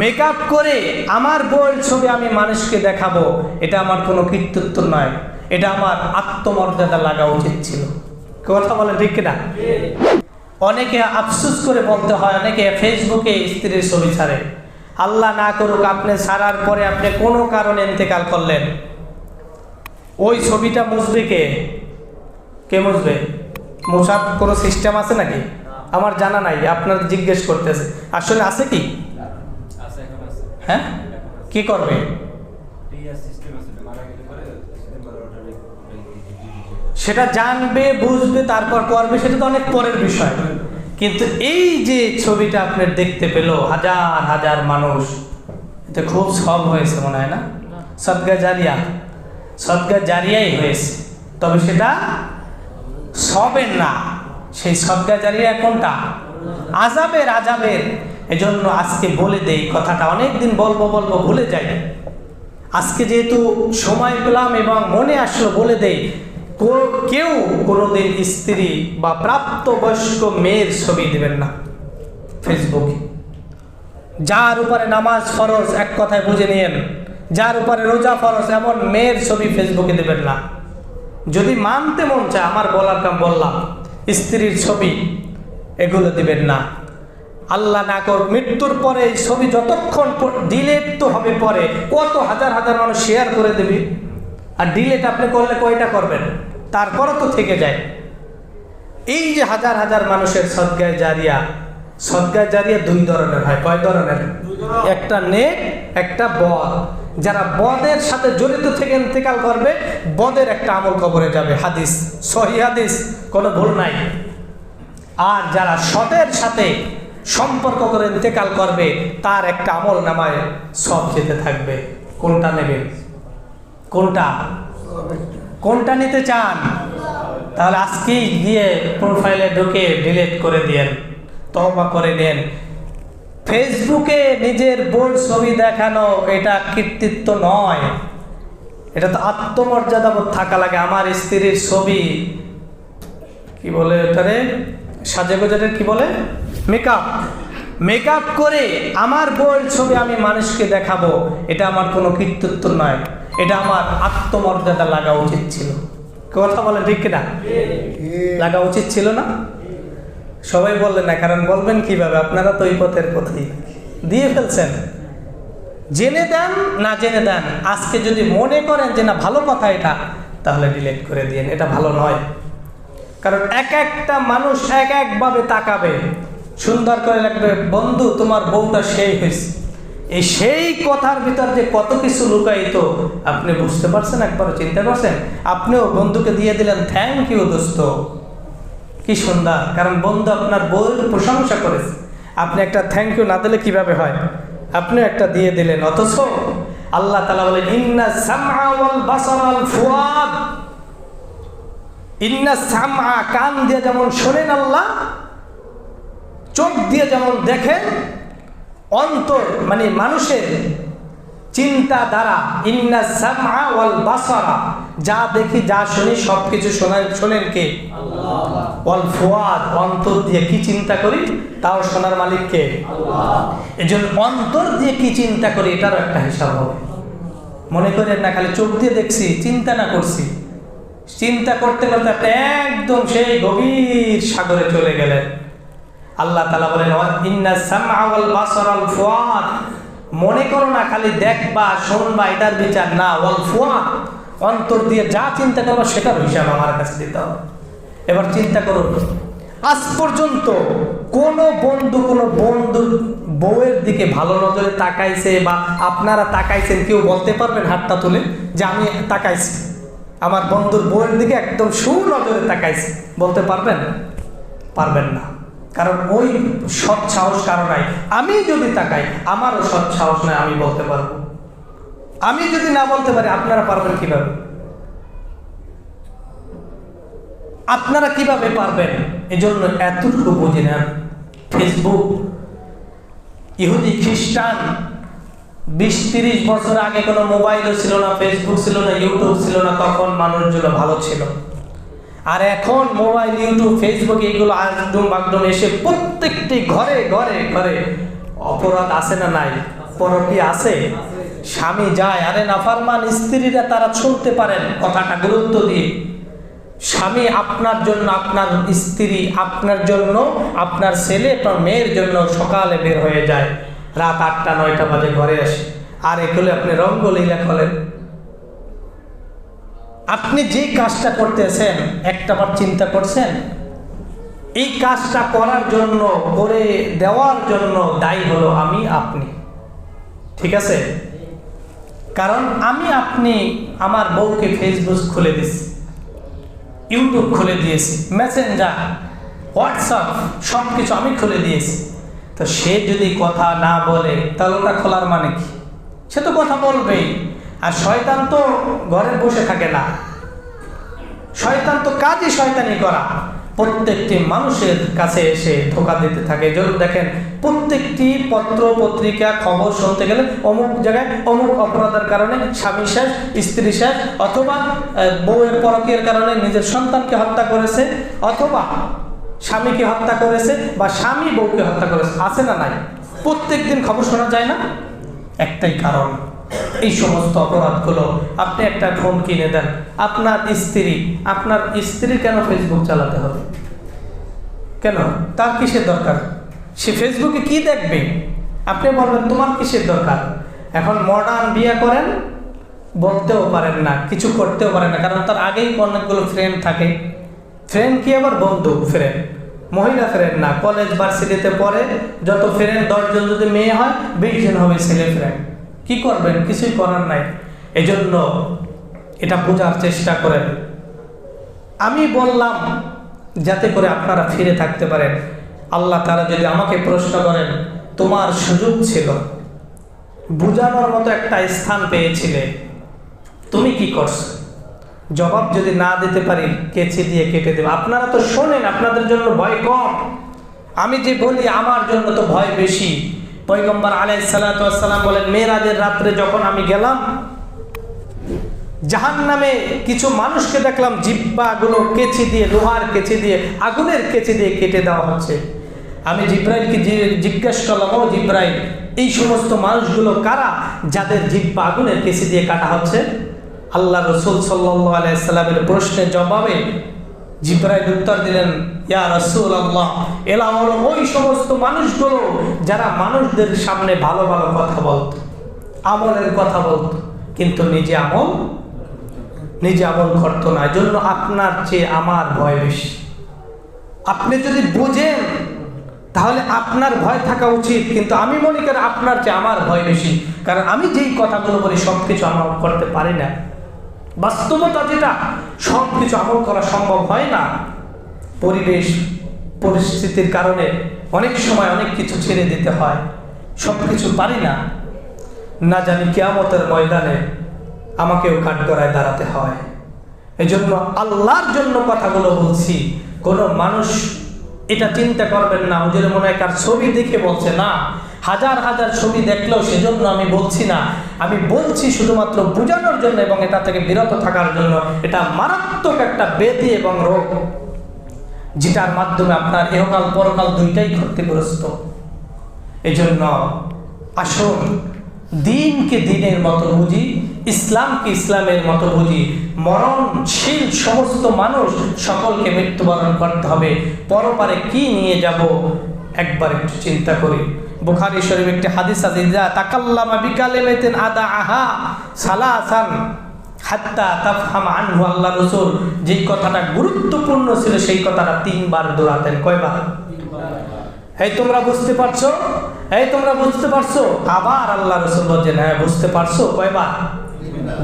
Makeup করে আমার বইয়ের ছবি আমি মানুষকে দেখাবো, এটা আমার কোনো কৃতিত্ব নয়। এটা আমার আত্মমর্যাদা লাগা উচিত ছিল। কথা বলে ঠিক কিনা? অনেকে আফসুস করে বলতে হয়, অনেকে ফেসবুকে স্ত্রীর ছবি ছাড়ে। আল্লাহ না করুক, আপনি ছাড়ার পরে আপনি কোনো কারণে ইন্তেকাল করলেন। ওই ছবিটা মুসবে কে? কে মুসবে মোছার কোনো সিস্টেম আছে নাকি? আমার জানা নাই, আপনার জিজ্ঞেস করতেছে। আসলে আছে কি? হ্যাঁ? কি করবে? সেটা জানবে, বুঝবে, তারপর করবে, সেটা তো অনেক পরের বিষয়। কিন্তু এই যে ছবিটা আপনার দেখতে পেল, হাজার হাজার মানুষ, এটা খুব সব হয়েছে মনে হয় না? সদগা জারিয়া। সদগা জারিয়াই হয়েছে। তবে সেটা সবের না। সেই সদগা জারিয়া কোনটা? আজাবের আজাবের এজন্য আজকে বলে দেই, কথাটা অনেক দিন বলব বলব ভুলে যাই। আজকে যেহেতু সময় পেলাম এবং মনে আসলো বলে দেই কেউ কোনোদিন স্ত্রী বা প্রাপ্তবয়স্ক মেয়ের ছবি দেবেন না ফেসবুকে যার উপরে নামাজ ফরজ, এক কথায় বুঝে নিয়েন, যার উপরে রোজা ফরজ, এমন মেয়ের ছবি ফেসবুকে দেবেন না। যদি মানতে মন চায়, আমার বলার কাম বললাম, স্ত্রীর ছবি এগুলো দিবেন না। আল্লাহ না কর, মৃত্যুর পরে এই ছবি যতক্ষণ ডিলেট তো হবে পরে। কত হাজার হাজার মানুষ শেয়ার করে দেবে। আর ডিলেট আপনি করলে কয়টা করবেন? তারপরও তো থেকে যায়। এই যে হাজার হাজার মানুষের সদ্গায় জারিয়া সদ্গায় জারিয়া দুই ধরনের হয়। কয় ধরনের? একটা নেক, একটা বদ। যারা বদের সাথে জড়িত থেকে ইন্তেকাল করবে, বদের একটা আমল কবরে যাবে। হাদিস, সহি হাদিস, কোনো ভুল নাই। আর যারা সতের সাথে সম্পর্ক করে ইন্তেকাল করবে, তার একটা আমল নামায় সব যেতে থাকবে। কোনটা নেবেন? কোনটা? কোনটা নিতে চান? তাহলে আজকেই গিয়ে প্রোফাইলে ঢুকে ডিলিট করে দিয়েন তবা করে নেন। ফেসবুকে নিজের বোন ছবি দেখানো, এটা কৃতিত্ব নয়। এটা তো আত্মমর্যাদা থাকা লাগে। আমার স্ত্রীর ছবি, কি বলে এটারে সাজে গোজারের কি বলে? মেকআপ মেকআপ করে আমার বইয়ের ছবি আমি মানুষকে দেখাবো, এটা আমার কোনো কৃতিত্ব নয়। এটা আমার আত্মমর্যাদা লাগা উচিত ছিল। কথা বলে ঠিক কিনা? লাগা উচিত ছিল না? সবাই বললেন না, কারণ বলবেন কীভাবে? আপনারা তো এই পথের পথেই। দিয়ে ফেলছেন। জেনে দেন না জেনে দেন, আজকে যদি মনে করেন যে না, ভালো কথা এটা, তাহলে ডিলিট করে দিন এটা ভালো নয়। কারণ এক একটা মানুষ এক একভাবে তাকাবে। সুন্দর করে লাগবে বন্ধু, তোমার বউটা সেই হয়েছে। এই সেই কথার ভিতর যে কত কিছু লুকায়িত, আপনি বুঝতে পারছেন? একবার চিন্তা করছেন আপনিও বন্ধুকে দিয়ে দিলেন থ্যাংক ইউ দোস্ত। কি সুন্দর। কারণ বন্ধু আপনার বউয়ের প্রশংসা করেছে। আপনি একটা থ্যাংক ইউ না দিলে কীভাবে হয়? আপনি একটা দিয়ে দিলেন। অথচ আল্লাহ তালা বলে ইন্না সামআ ওয়াল ফুয়াদ। ইন্না সামআ, কান দিয়ে যেমন শোনেন আল্লাহ চোখ দিয়ে যেমন দেখেন অন্তর মানে মানুষের চিন্তা দ্বারা ইন্না সামআ ওয়াল বাসারা যা দেখি যা শুনি সব কিছু শোনেন শোনেন কে? ওয়াল ফুয়াদ অন্তর দিয়ে কি চিন্তা করি? তাও শোনার মালিককে এই জন্য অন্তর দিয়ে কি চিন্তা করি এটারও একটা হিসাব হবে। মনে করেন না খালি চোখ দিয়ে দেখছি চিন্তা না করছি। চিন্তা করতে করতে আপনি একদম সেই গভীর সাগরে চলে গেলেন। আল্লাহ তালা বলেন মনে করো না, খালি দেখবা, শুনবা, এটার বিচার না, ওয়াল ফুয়াদ। অন্তর দিয়ে যা চিন্তা করব, সেটার হিসাব আমার কাছে দিতে হবে। এবার চিন্তা করুন, আজ পর্যন্ত কোন বন্ধু, কোন বন্ধুর বউয়ের দিকে ভালো নজরে তাকাইছে বা আপনারা তাকাইছেন, কেউ বলতে পারবেন হাতটা তুলে যে আমি তাকাইছি। আমার বন্ধুর বউয়ের দিকে একদম সুনজরে তাকাইছি। বলতে পারবেন? পারবেন না। কারণ ওই সৎ সাহস কারও নাই। আমি যদি তাকাই, আমারও সৎ সাহস নাই, আমি বলতে পারব। আমি যদি না বলতে পারি, আপনারা পারবেন কীভাবে? আপনারা কীভাবে পারবেন? এই জন্য এতটুকু বুঝি না ফেসবুক ইহুদি, খ্রিস্টান, বিশ, তিরিশ বছর আগে কোনো মোবাইলও ছিল না ফেসবুক ছিল না ইউটিউব ছিল না, তখন মানুষগুলো ভালো ছিল। আর এখন মোবাইল ইউটিউব ফেসবুক এইগুলো আগডুম বাগডুম এসে প্রত্যেকটি ঘরে ঘরে ঘরে অপরাধ আছে না নাই? পরকি আছে। স্বামী যায়, আরে নাফারমান, স্ত্রীরা তারা শুনতে পারেন, কথাটা গুরুত্ব দিয়ে। স্বামী আপনার জন্য আপনার স্ত্রী, আপনার জন্য আপনার ছেলে, আপনার মেয়ের জন্য সকালে বের হয়ে যায়। রাত আটটা, নয়টা বাজে ঘরে আসে। আর এগুলো আপনি রঙ্গলীলা করেন। আপনি যে কাজটা করতেছেন একটাবার চিন্তা করছেন? এই কাজটা করার জন্য, করে দেওয়ার জন্য দায়ী হলো আমি, আপনি। ঠিক আছে? কারণ আমি, আপনি আমার বউকে ফেসবুক খুলে দিছি ইউটিউব খুলে দিয়েছি মেসেঞ্জার হোয়াটসঅ্যাপ সব কিছু আমি খুলে দিয়েছি। তো সে যদি কথা না বলে, তাহলে ওটা খোলার মানে কি? সে তো কথা বলবেই। আর শয়তান তো ঘরে বসে থাকে না। শয়তান তো কাজই শয়তানি করা। প্রত্যেকটি মানুষের কাছে এসে ধোকা দিতে থাকে। যেমন দেখেন, প্রত্যেকটি পত্র, পত্রিকা, খবর শুনতে গেলে অমুক জায়গায় অমুক অপরাধের কারণে স্বামী শেষ, স্ত্রী শেষ, অথবা বউয়ের পরকীয়ের কারণে নিজের সন্তানকে হত্যা করেছে, অথবা স্বামীকে হত্যা করেছে বা স্বামী বউকে হত্যা করেছে, আছে না নাই? প্রত্যেক দিন খবর শোনা যায় না? একটাই কারণ। এই সমস্ত অপরাধগুলো আপনি একটা ফোন কিনে দেন। আপনার স্ত্রী আপনার স্ত্রী কেন ফেসবুক চালাতে হবে? কেন? তার কিসের দরকার? সে ফেসবুকে কি দেখবে? আপনি বলবেন, তোমার কিসের দরকার? এখন মডার্ন বিয়ে করেন, বলতেও পারেন না, কিছু করতেও পারেন না, কারণ তার আগেই অনেকগুলো ফ্রেন্ড থাকে। ফ্রেন্ড কি আবার? বন্ধু ফ্রেন্ড মহিলা ফ্রেন্ড না। কলেজ ভার্সিটিতে পড়ে, যত ফ্রেন্ড দশজন যদি মেয়ে হয়, বিশ জন হবে ছেলে ফ্রেন্ড কি করবেন? কিছুই করার নাই। এজন্য এটা বোঝার চেষ্টা করেন। আমি বললাম, যাতে করে আপনারা ফিরে থাকতে পারেন। আল্লাহ তারা যদি আমাকে প্রশ্ন করেন, তোমার সুযোগ ছিল? বুঝানোর মতো একটা স্থান পেয়েছিলে। তুমি কি করছ? জবাব যদি না দিতে পারি, কেচি দিয়ে কেটে দেবে। আপনারা তো শোনেন, আপনাদের জন্য ভয় কম। আমি যে বলি, আমার জন্য তো ভয় বেশি। পৈগম্বর আলাই সালাতাম বলেন, মেয়েরাজের রাত্রে যখন আমি গেলাম জাহান নামে কিছু মানুষকে দেখলাম, জিব্বাগুলো কেচি দিয়ে, লোহার কেচি দিয়ে, আগুনের কেচি দিয়ে কেটে দেওয়া হচ্ছে। আমি জিব্রাইলকে জিজ্ঞেস করলাম, ও জিব্রাইল, এই সমস্ত মানুষগুলো কারা যাদের জিব্বা আগুনের কেচি দিয়ে কাটা হচ্ছে? আল্লাহ রসুল সাল্লামের প্রশ্নের জবাবে জিব্রাইল উত্তর দিলেন, ইয়া রসুল আল্লাহ এলা হলো ওই সমস্ত মানুষগুলো যারা মানুষদের সামনে ভালো ভালো কথা বলত, আমলের কথা বলতো, কিন্তু নিজে আমল নিজে আমল করতো না। জন্য আপনার চেয়ে আমার ভয় বেশি। আপনি যদি বুঝেন, তাহলে আপনার ভয় থাকা উচিত, কিন্তু আমি মনে করি আপনার চেয়ে আমার ভয় বেশি। কারণ আমি যেই কথাগুলো বলি সব কিছু আমল করতে পারি না। বাস্তবতা যেটা, সব কিছু আমল করা সম্ভব হয় না। পরিবেশ, পরিস্থিতির কারণে অনেক সময় অনেক কিছু ছেড়ে দিতে হয়। সব কিছু পারি না। না জানি কেয়ামতের ময়দানে আমাকেও কাঠগড়ায় দাঁড়াতে হয়। এই জন্য আল্লাহর জন্য কথাগুলো বলছি। কোনো মানুষ এটা চিন্তা করবেন না। ওদের মনে হয় কার ছবি দেখে বলছে, না। হাজার হাজার ছবি দেখলেও সেজন্য আমি বলছি না। আমি বলছি শুধুমাত্র বোঝানোর জন্য এবং এটা থেকে বিরত থাকার জন্য এটা মারাত্মক একটা বেদি এবং রোগ, যেটার মাধ্যমে আপনার এহকাল পরকাল দুইটাই ক্ষতিগ্রস্ত। এজন্য আসুন, দিনকে দিনের মতো বুঝি, ইসলামকে ইসলামের মতো বুঝি। মরণশীল সমস্ত মানুষ সকলকে মৃত্যুবরণ করতে হবে। পরপারে কি নিয়ে যাব? একবার একটু চিন্তা করি। বুখারি শরীফ একটি হাদিস আছে যা তাকাল্লামা বিকালেমেতেন আদা আহা সালাসান হাত্তা তাফহাম আনহু আল্লাহ রসুল। যেই কথাটা গুরুত্বপূর্ণ ছিল, সেই কথাটা তিনবার দৌড়াতেন কয়বার? এই তোমরা বুঝতে পারছ? এই তোমরা বুঝতে পারছ? আবার আল্লাহ রসুল বলছেন হ্যাঁ বুঝতে পারছ? কয়বার?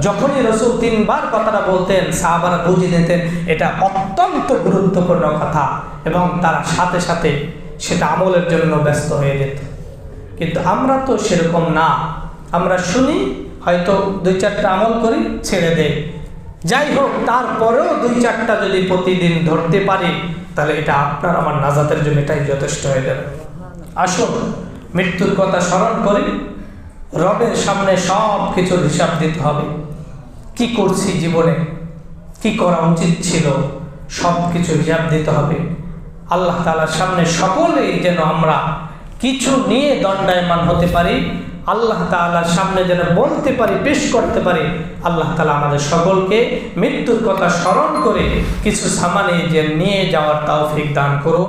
যখনই রসুল তিনবার কথাটা বলতেন, সাহাবারা বুঝিয়ে দিতেন এটা অত্যন্ত গুরুত্বপূর্ণ কথা এবং তারা সাথে সাথে সেটা আমলের জন্য ব্যস্ত হয়ে যেত। কিন্তু আমরা তো সেরকম না। আমরা শুনি, হয়তো দুই চারটা আমল করি, ছেড়ে দেয় যাই হোক, তারপরেও দুই চারটা যদি প্রতিদিন ধরতে পারি, তাহলে এটা আপনার আমার নাজাতের জন্য এটাই যথেষ্ট হয়ে যাবে। আসুন, মৃত্যুর কথা স্মরণ করি। রবের সামনে সব কিছুর হিসাব দিতে হবে। কি করছি জীবনে? কি করা উচিত ছিল? সব কিছু হিসাব দিতে হবে। আল্লাহ তালার সামনে সকলেই যেন আমরা কিছু নিয়ে দণ্ডায়মান হতে পারি, আল্লাহ তালার সামনে যেন বলতে পারি, পেশ করতে পারি, আল্লাহ তালা আমাদের সকলকে মৃত্যুর কথা স্মরণ করে কিছু সামানে যে নিয়ে যাওয়ার তাও দান করুন